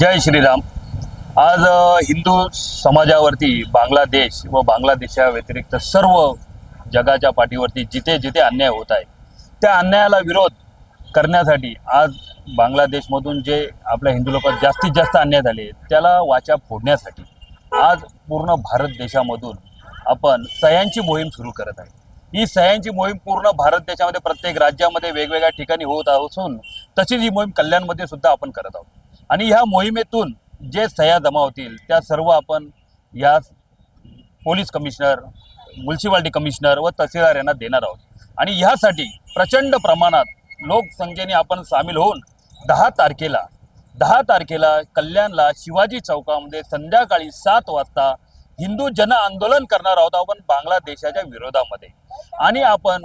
जय श्रीराम. आज हिंदू समाजावरती बांगलादेश व बांगलादेशाव्यतिरिक्त सर्व जगाच्या पाठीवरती जिथे जिथे अन्याय होत आहे त्या अन्यायाला विरोध करण्यासाठी आज बांगलादेशमधून जे आपल्या हिंदू लोकात जास्तीत जास्त अन्याय झाले त्याला वाचा फोडण्यासाठी आज पूर्ण भारत देशामधून आपण सह्यांची मोहीम सुरू करत आहे. ही सह्यांची मोहीम पूर्ण भारत देशामध्ये प्रत्येक राज्यामध्ये वेगवेगळ्या ठिकाणी होत असून तशीच ही मोहीम कल्याणमध्ये सुद्धा आपण करत आहोत. आणि ह्या मोहिमेतून जे सह्या जमा होतील त्या सर्व आपण या पोलीस कमिशनर म्युन्सिपाल्टी कमिशनर व तहसीलदार यांना देणार आहोत. आणि ह्यासाठी प्रचंड प्रमाणात लोकसंख्येने आपण सामील होऊन दहा तारखेला दहा तारखेला कल्याणला शिवाजी चौकामध्ये संध्याकाळी सात वाजता हिंदू जन आंदोलन करणार आहोत आपण बांगलादेशाच्या विरोधामध्ये. आणि आपण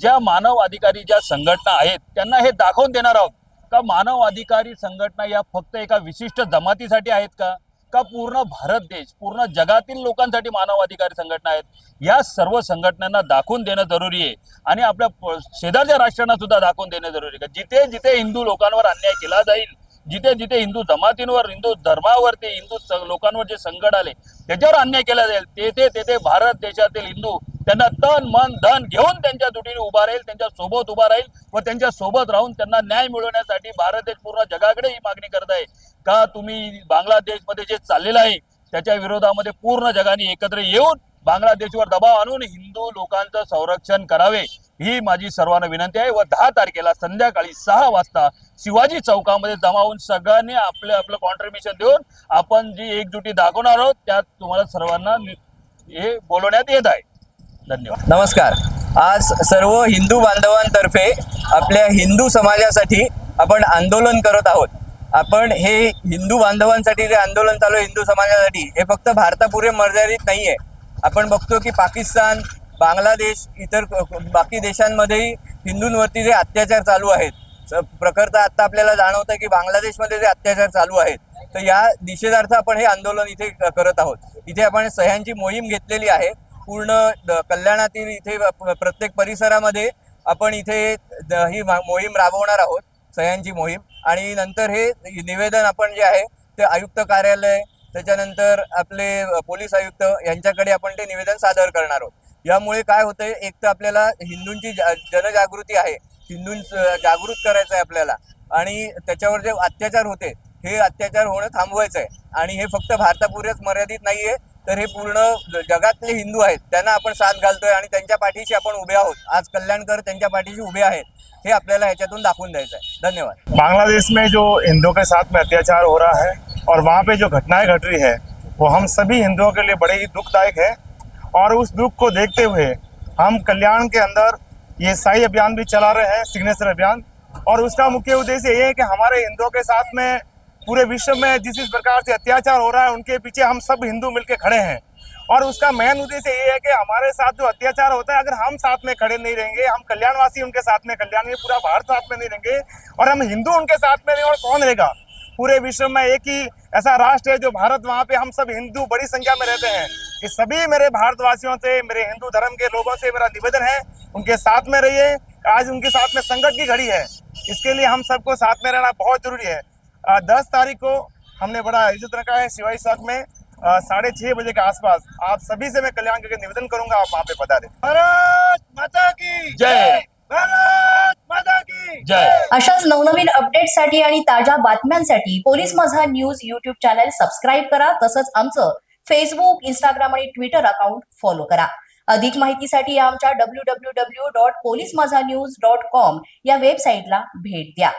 ज्या मानव अधिकारी ज्या संघटना आहेत त्यांना हे दाखवून देणार आहोत. का मानव अधिकारी संघटना या फक्त एका विशिष्ट जमातीसाठी आहेत का? का पूर्ण भारत देश पूर्ण जगातील लोकांसाठी मानव अधिकारी संघटना आहेत? या सर्व संघटनांना दाखवून देणं जरुरी आहे. आणि आपल्या शेजारच्या राष्ट्रांना सुद्धा दाखवून देणं जरुरी आहे. जिथे जिथे हिंदू लोकांवर अन्याय केला जाईल जिथे जिथे हिंदू जमातींवर हिंदू धर्मावरती हिंदू लोकांवर जे संकट आले त्याच्यावर अन्याय केला जाईल. तेथे तेथे भारत देशातील हिंदू त्यांना तन मन धन घेऊन त्यांच्या दुटीने उभा राहील त्यांच्यासोबत उभा राहील व त्यांच्यासोबत राहून त्यांना न्याय मिळवण्यासाठी भारत देश पूर्ण जगाकडे ही मागणी करत आहे. का तुम्ही बांगलादेशमध्ये जे चाललेलं आहे त्याच्या विरोधामध्ये पूर्ण जगाने एकत्र येऊन बांगलादेशवर दबाव आणून हिंदू लोकांचं संरक्षण करावे ही माझी सर्वांना विनंती आहे व दहा तारखेला संध्याकाळी सहा वाजता शिवाजी चौकामध्ये जमावून सगळ्यांनी आपलं आपलं कॉन्ट्रीब्युशन देऊन आपण जी एकजुटी दाखवणार आहोत त्यात तुम्हाला सर्वांना हे बोलवण्यात येत आहे. धन्यवाद. नमस्कार. आज सर्व हिंदू बांधवांतर्फे आपल्या हिंदू समाजासाठी आपण आंदोलन करत आहोत. आपण हे हिंदू बांधवांसाठी जे आंदोलन चालू आहे हिंदू समाजासाठी हे फक्त भारतापुरे मर्यादित नाही आहे आपण बघतो की पाकिस्तान बांगलादेश इतर बाकी देशांमध्येही हिंदूंवरती जे अत्याचार चालू आहेत स- आत्ता आपल्याला जाणवतं की बांगलादेशमध्ये जे अत्याचार चालू आहेत तर या दिशेदार्थ आपण हे आंदोलन इथे करत आहोत. इथे आपण सह्यांची मोहीम घेतलेली आहे. पूर्ण द- कल्याणातील इथे प्रत्येक परिसरामध्ये आपण इथे ही मोहीम राबवणार आहोत सह्यांची मोहीम. आणि नंतर हे निवेदन आपण जे आहे ते आयुक्त कार्यालय त्याच्यानंतर आपले पोलीस आयुक्त यांच्याकडे आपण ते निवेदन सादर करणार आहोत. यामुळे काय होतंय एक तर आपल्याला हिंदूंची जनजागृती आहे हिंदूं जागृत करायचं आहे आपल्याला. आणि त्याच्यावर जे अत्याचार होते हे अत्याचार होणं थांबवायचं आहे आणि हे फक्त भारतापुरेच मर्यादित नाहीये तर हे पूर्ण जगातले हिंदू आहेत त्यांना आपण साथ घालतोय आणि त्यांच्या पाठीशी आपण उभे आहोत. आज कल्याणकर त्यांच्या पाठीशी उभे आहेत हे आपल्याला ह्याच्यातून दाखवून द्यायचं आहे धन्यवाद. बांग्लादेश में जो हिंदुओं के साथ में अत्याचार हो रहा है और वहाँ पे जो घटनाएं घट रही है वो हम सभी हिंदुओं के लिए बड़े ही दुखदायक है। और उस दुख को देखते हुए हम कल्याण के अंदर ये साई अभियान भी चला रहे हैं सिग्नेचर अभियान। और उसका मुख्य उद्देश्य ये है कि हमारे हिंदुओं के साथ में पूरे विश्व में जिस जिस प्रकार से अत्याचार हो रहा है, उनके पीछे हम सब हिंदू मिलकर खड़े हैं। और उसका मेन उद्देश्य ये है कि हमारे साथ जो अत्याचार होता है, अगर हम साथ में खड़े नहीं रहेंगे, हम कल्याणवासी उनके साथ में, कल्याण में पूरा भारत साथ में नहीं रहेंगे, और हम हिंदू उनके साथ में नहीं और कौन रहेगा? पूरे विश्व में एक ही ऐसा राष्ट्र है जो भारत, वहाँ पे हम सब हिंदू बड़ी संख्या में रहते हैं। ये सभी मेरे भारतवासियों से, मेरे हिंदू धर्म के लोगों से मेरा निवेदन है, उनके साथ में रहिए। आज उनके साथ में संकट की घड़ी है। इसके लिए हम सबको साथ में रहना बहुत ज़रूरी है। दस तारीख को हमने बड़ा आयोजित रखा है शिवाजी चौक में साढ़े छह बजे के आसपास। आप सभी से मैं कल्याण करके निवेदन करूंगा आप वहाँ पे बता दें। भारत माता की जय। भारत माता की जय। अशाच नवनवीन अपडेटसाठी आणि ताज्या बातम्यांसाठी police Majha news YouTube channel subscribe करा तसंच आमचं फेसबुक इंस्टाग्राम आणि ट्विटर अकाउंट फॉलो करा. अधिक माहितीसाठी आमच्या W W W dot police Majha news dot com या वेबसाईटला भेट द्या.